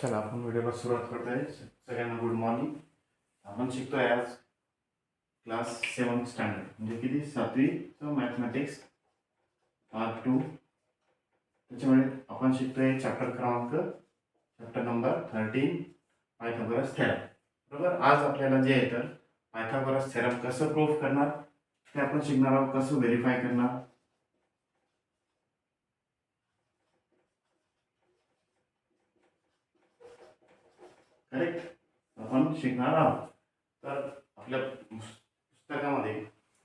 चला आपण व्हिडिओला सुरुवात करतोय. सगळ्यांना गुड मॉर्निंग आपण शिकतोय आज क्लास सेवन स्टँडर्ड म्हणजे किती? सातवीचं मॅथमॅटिक्स पार्ट टू त्याच्यामुळे आपण शिकतोय चॅप्टर क्रमांक chapter number thirteen Pythagoras theorem बरोबर? आज आपल्याला जे आहे तर पायथागोरस थेरम कसं प्रूफ करणार? ते आपण शिकणार आहोत कसं व्हेरीफाय करणार? करेक्ट आपण शिकणार आहोत. तर आपल्या पुस्तकामध्ये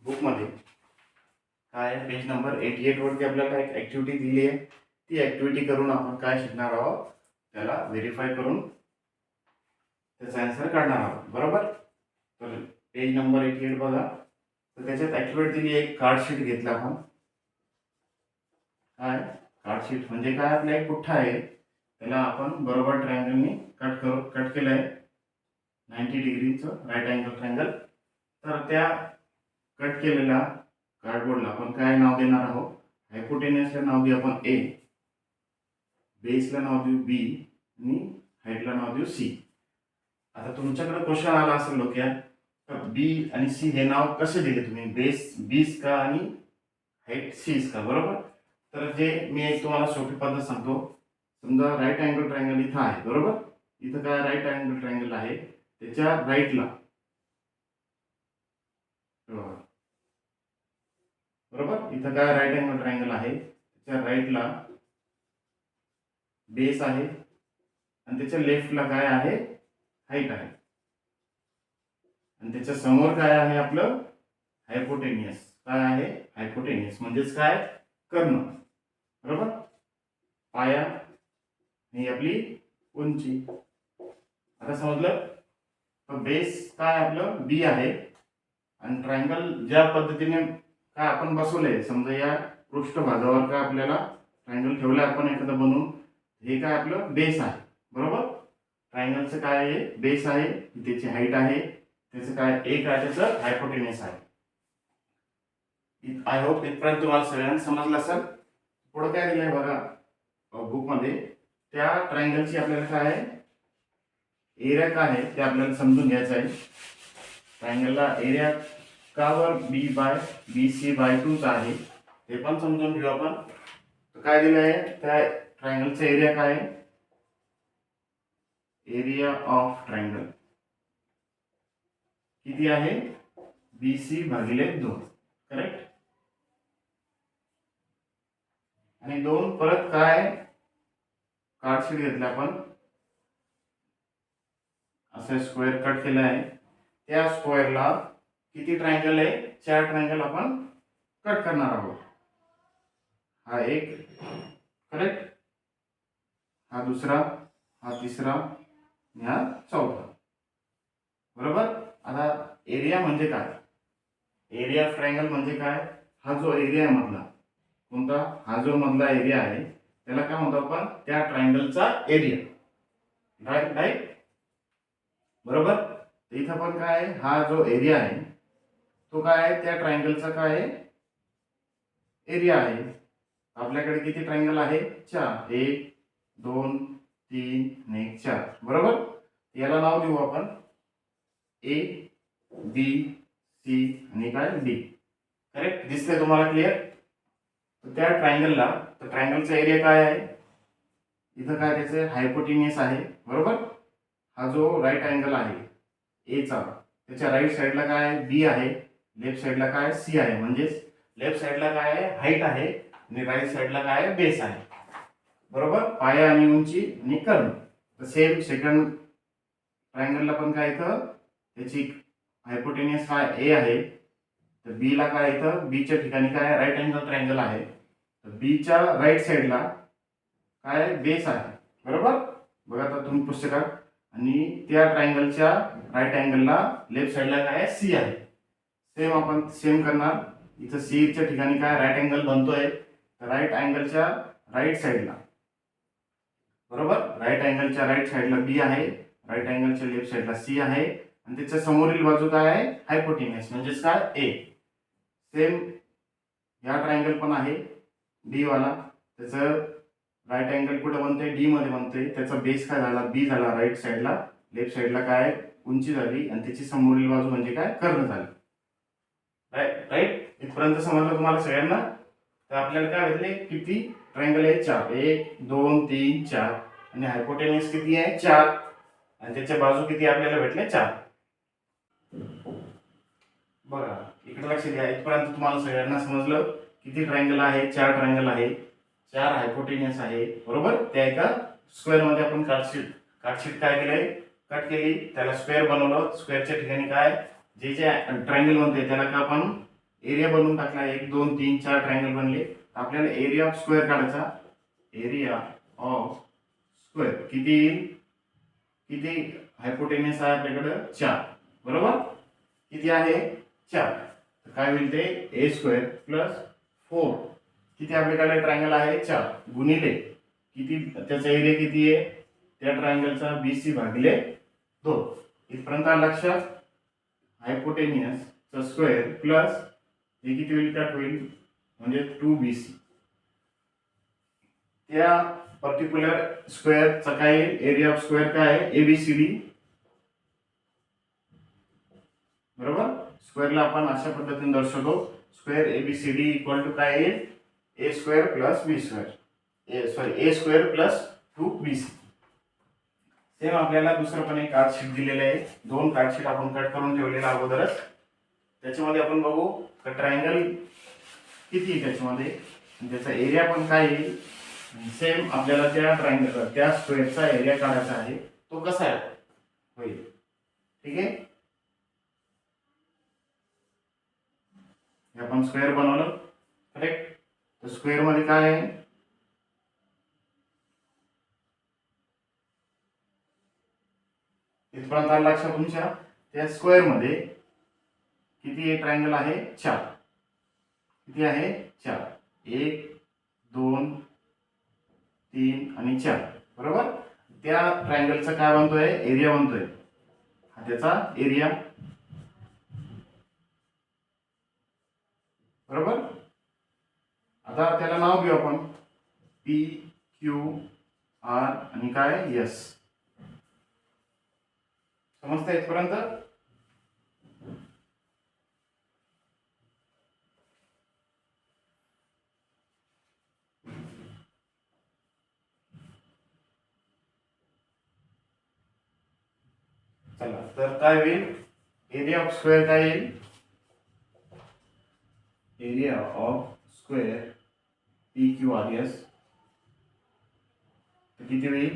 बुकमध्ये काय पेज नंबर एटी एटवरती आपल्याला एक ॲक्टिव्हिटी दिली आहे? ती ॲक्टिव्हिटी करून आपण काय शिकणार आहोत? त्याला व्हेरीफाय करून त्याचा आन्सर काढणार आहोत. बरोबर? तर पेज नंबर एटी एट बघा. तर त्याच्यात ॲक्टिव्हिटी दिली एक कार्डशीट घेतला आपण. काय? कार्डशीट म्हणजे काय? आपला एक पुठ्ठा आहे? त्याला आपण बरोबर ट्रायंगलनी कट करू कट केलं आहे. नाईन्टी डिग्रीचं राईट अँगल ट्रायंगल तर त्या कट केलेल्या कार्डबोर्डला आपण काय नाव देणार आहोत? हायपोटेनियसला नाव देऊ आपण ए बेसला नाव देऊ बी आणि हाईटला नाव देऊ सी आता तुमच्याकडे क्वेश्चन आला असेल डोक्यात तर बी आणि सी हे नाव कसे दिले तुम्ही? बेस बीस का आणि हाईट सीस का? बरोबर? तर जे मी एक तुम्हाला सोपी पद्धत सांगतो. समजा राईट अँगल ट्रायंगल इथं आहे बरोबर? इथं काय राईट अँगल ट्रायंगल आहे? त्याच्या राईटला बरोबर? इथं काय राईट अँगल ट्रायंगल आहे? त्याच्या राईटला बेस आहे. आणि त्याच्या लेफ्टला काय आहे? हाईट आहे. आणि त्याच्यासमोर काय आहे आपलं? हायपोटेनियस काय आहे? हायपोटेनियस म्हणजेच काय? कर्ण बरोबर? पाया ही आपली उंची. आता समजलं? तर बेस काय आपलं? बी आहे. आणि ट्रायंगल ज्या पद्धतीने काय आपण बसवलंय समजा या पृष्ठभागावर काय आपल्याला ट्रायंगल ठेवलं आपण एखादं बनवून हे काय आपलं बेस आहे. बरोबर? ट्रायंगलचं काय आहे? बेस आहे. त्याची हाईट आहे. त्याचं काय? एक आहे. त्याचं हायपोटेनियस आहे. आय होप इथपर्यंत तुम्हाला सगळ्यांना समजलं असेल. पुढं काय दिलंय बघा. बुकमध्ये त्या ट्रायंगलची आपल्याला काय आहे? एरिया काय आहे? ते आपल्याला समजून घ्यायचं आहे. ट्रायंगलला area Kanwar B by B C by टूचा आहे. ते पण समजून घेऊ आपण. तर काय दिलं आहे? त्या ट्रायंगलचा एरिया काय आहे? एरिया ऑफ ट्रायंगल किती आहे? बी सी भागिले दोन. करेक्ट आणि दोन परत काय? कार्डशीट घेतलं आपण. असं स्क्वेअर कट केलं आहे. त्या स्क्वेअरला किती ट्रायंगल आहे? चार ट्रायंगल आपण कट करणार आहोत. हा एक करेक्ट हा दुसरा हा तिसरा आणि हा चौथा. बरोबर? आता एरिया म्हणजे काय? एरिया ट्रायंगल म्हणजे काय? हा जो एरिया आहे मधला. कोणता? हा जो मधला एरिया आहे त्याला काय म्हणतो आपण? त्या ट्रायंगलचा एरिया राईट राईट बरोबर? इथं पण काय हा जो एरिया आहे तो काय आहे? त्या ट्रायंगलचा काय आहे? एरिया आहे. आपल्याकडे किती ट्रायंगल आहे? चार. एक दोन तीन आणि एक चार. बरोबर? याला नाव देऊ आपण. ए बी सी आणि काय? डी करेक्ट दिसतंय तुम्हाला क्लिअर त्या ट्रायंगलला तर ट्रायंगलचा एरिया काय आहे? इथं काय त्याचे हायपोटिनियस आहे. बरोबर? हा जो राईट अँगल आहे एचा त्याच्या राईट साईडला काय आहे? बी आहे. लेफ्ट साईडला काय सी आहे. म्हणजेच लेफ्ट साईडला काय आहे? हाईट आहे. आणि राईट साईडला काय आहे? बेस आहे. बरोबर? पाया आणि उंची आणि कर्ण तर सेम सेकंड ट्रायंगलला पण काय इथं? त्याची हायपोटेनियस हा ए आहे. तर बीला काय इथं? बीच्या ठिकाणी काय राईट अँगल ट्रायंगल आहे. बीच्या राईट साईडला काय बेस आहे. बरोबर? बघा आता तुम्ही पुस्तकात आणि त्या ट्रायंगलच्या राईट अँगलला लेफ्ट साईडला काय सी आहे. सेम आपण सेम करणार. इथं सीच्या ठिकाणी काय राईट अँगल बनतोय. तर राईट अँगलच्या राईट साईडला बरोबर? राईट अँगलच्या राईट साईडला बी आहे. राईट अँगलच्या लेफ्ट साईडला सी आहे. आणि त्याच्या समोरील बाजू काय आहे? हायपोटिनियस म्हणजेच काय? ए सेम या ट्रायंगल पण आहे. डी वाला. त्याचं राईट अँगल कुठं बनते डी मध्ये बनते त्याचा बेस काय झाला? बी झाला राईट साईडला लेफ्ट साईडला काय? उंची झाली. आणि त्याची समोरील बाजू म्हणजे काय? कर्ण झाली. राईट राईट इथपर्यंत समजलं तुम्हाला सगळ्यांना? तर आपल्याला काय भेटले? किती? ट्रायंगल आहे चार. एक दोन तीन चार. आणि हायपोटेनियस किती आहे? चार. आणि त्याच्या बाजू किती आपल्याला भेटले? चार. बघा. इकडे लक्ष द्या. इथपर्यंत तुम्हाला सगळ्यांना समजलं. किती ट्रायंगल आहे? चार ट्रायंगल आहे. चार हायपोटेनियस आहे. बरोबर? त्या एका स्क्वेअरमध्ये आपण कार्डशीट कार्डशीट काय केलंय? कट केली. त्याला स्क्वेअर बनवलं. स्क्वेअरच्या ठिकाणी काय? जे जे ट्रायंगल बनते त्याला का आपण एरिया बनवून टाकला. एक दोन तीन चार ट्रायंगल बनले. आपल्याला एरिया ऑफ स्क्वेअर काढायचा. एरिया ऑफ स्क्वेअर किती येईल? किती? हायपोटेनियस आहे आपल्याकडं चार. बरोबर? किती आहे? चार. काय होईल ते? ए स्क्वेअर प्लस फोर किती आपल्याकडे ट्रायंगल आहे? चार. गुणिले. किती त्याचा एरिया किती आहे? त्या ट्रायंगलचा बी सी भागिले दोन. इथपर्यंत लक्षात? हायपोटेनियसचा स्क्वेअर प्लस हे किती होईल? त्यात होईल. म्हणजे टू बी सी त्या पर्टिक्युलर स्क्वेअरचा काय एरिया ऑफ स्क्वेअर काय आहे? ए बी सी डी बरोबर? स्क्वेअरला आपण अशा पद्धतीने दर्शवतो. Square A B C D equal to काय येईल? A square plus B square A sorry A square plus two B C same आपल्याला दुसरं पण एक कार्डशीट दिलेलं आहे. दोन कार्डशीट आपण कट करून ठेवलेलं अगोदरच. त्याच्यामध्ये आपण बघू ट्रायंगल किती आहे त्याच्यामध्ये? त्याचा एरिया पण काय येईल? सेम आपल्याला त्या ट्रायंगल त्या स्क्वेअरचा एरिया काढायचा आहे. तो कसा आहे? होईल. ठीक आहे? हे आपण स्क्वेअर बनवलं. करेक्ट तर स्क्वेअरमध्ये काय आहे? इथपर्यंत आलं लक्षात तुमच्या. त्या स्क्वेअरमध्ये किती ट्रायंगल आहे? चार. किती आहे? चार. एक दोन तीन आणि चार. बरोबर? त्या ट्रायंगलचा काय बनतोय? एरिया बनतोय. हा त्याचा एरिया बरोबर? आता त्याला नाव घेऊ आपण. पी क्यू आर आणि काय? यस समजतं इथपर्यंत? चला तर काय होईल? एरिया ऑफ स्क्वेअर काय येईल? Area of square P Q R किती होईल?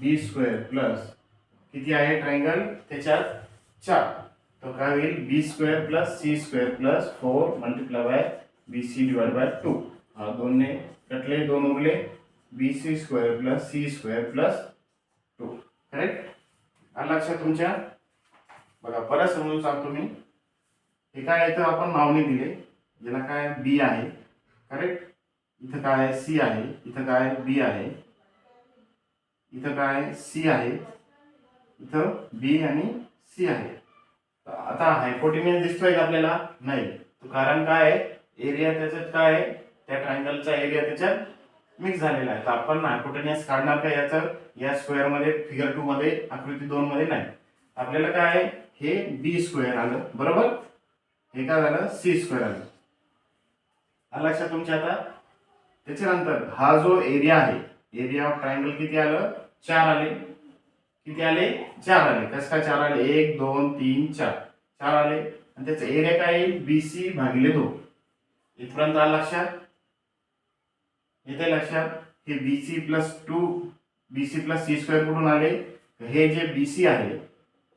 बी स्क्वेअर प्लस किती आहे? ट्रायंगल त्याच्यात चार. तर काय होईल? B square plus C square plus four multiply by B C divide by two हा दोनने कटले दोन उरले. B C square plus C square plus two correct आलं लक्षात तुमच्या? बघा परत समजून सांगतो मी. हे काय येतं आपण नावने दिले. याला काय बी आहे करेक्ट इथं काय सी आहे इथं काय बी आहे इथं काय सी आहे इथं बी आणि सी आहे. आता हायपोटिनियस दिसतोय का आपल्याला? नाही. कारण काय आहे? एरिया त्याच्यात काय आहे? त्या ट्रायंगलचा एरिया त्याच्यात मिक्स झालेला आहे. तर आपण हायपोटेनियस काढणार का याचं? या स्क्वेअरमध्ये फिगर टू मध्ये आकृती दोन मध्ये नाही. आपल्याला काय आहे? हे बी स्क्वेअर आलं. बरोबर? हे काय झालं? सी स्क्वेअर आलं. लक्षात तुमच्या आता? त्याच्यानंतर हा जो एरिया आहे एरिया ऑफ ट्रायंगल किती आलं? चार आले. किती आले? चार आले. कसं काय चार आले? एक दोन तीन चार. चार आले. आणि त्याचा एरिया काय येईल बी सी भागिले दोन. इथपर्यंत आला लक्षात? येते लक्षात? हे B C plus two B C plus C square कुठून आले? हे जे बी सी आहे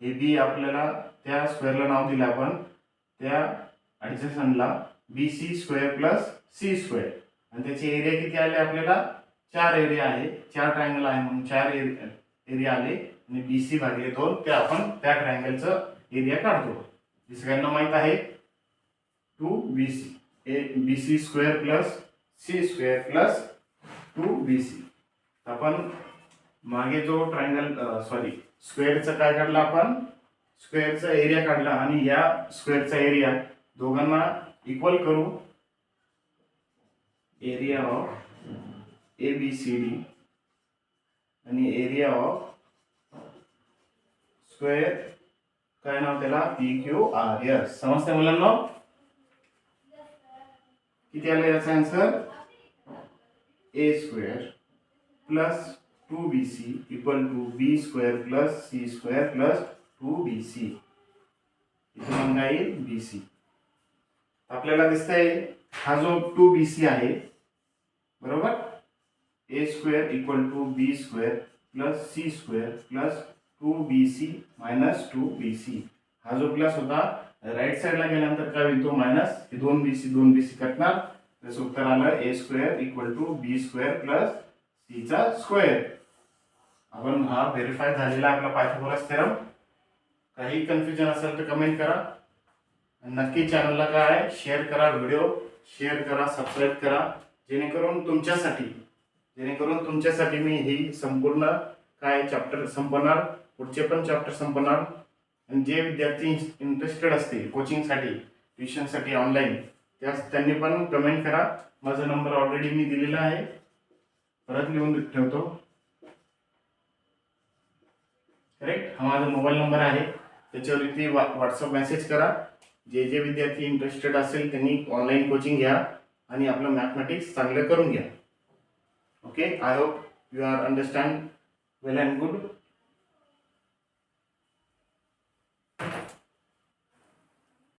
हे बी आपल्याला त्या स्क्वेअरला नाव दिलं आपण. त्या ॲडजस्टनला B C square plus C square आणि त्याचे एरिया किती आले आपल्याला? चार एरिया आहे. चार ट्रायंगल आहे म्हणून चार एरिया एरिया आले. आणि बी सी भागिले दोन ते आपण त्या ट्रायंगलचं एरिया काढतो. हे सगळ्यांना माहीत आहे? Two B C A B C square plus C square plus two B C आपण मागे जो ट्रायंगल सॉरी स्क्वेअरचं काय काढलं आपण? स्क्वेअरचा एरिया काढला आणि या स्क्वेअरचा एरिया दोघांना इक्वल करू area of A B C D आणि एरिया ऑफ स्क्वेअर काय नाव त्याला? पी क्यू आर एस समजते मुलांना? किती आलं याचा answer A square plus two B C equal to B square plus C square plus two B C इथे मग येईल बी सी आपल्याला दिसतंय हा जो टू बी सी आहे बरोबर? A square equal to B square plus C square plus two B C minus two B C हा जो प्लस होता राईट साईडला गेल्यानंतर काय होईल तो मायनस हे दोन बी सी दोन बी सी कटणार. त्याचं उत्तर आलं A square equal to B square plus सीचा स्क्वेअर आपण हा व्हेरीफाय झालेला आपला पायथागोरस थेरम काही कन्फ्युजन असेल तर कमेंट करा. नक्की चॅनलला काय शेअर करा व्हिडिओ शेअर करा सबस्क्राईब करा. जेणेकरून तुमच्यासाठी जेणेकरून तुमच्यासाठी मी ही संपूर्ण काय चॅप्टर संपणार पुढचे पण चॅप्टर संपणार आणि जे विद्यार्थी इंटरेस्टेड असतील कोचिंगसाठी ट्युशनसाठी ऑनलाईन त्यास त्यांनी पण कमेंट करा. माझा नंबर ऑलरेडी मी दिलेला आहे. परत लिहून ठेवतो. करेक्ट हा माझा मोबाईल नंबर आहे. त्याच्यावरती वा व्हॉट्सअप मेसेज करा. जे जे विद्यार्थी इंटरेस्टेड असेल त्यांनी ऑनलाईन कोचिंग घ्या आणि आपलं मॅथमॅटिक्स चांगलं करून घ्या. Okay I hope you are understand well and good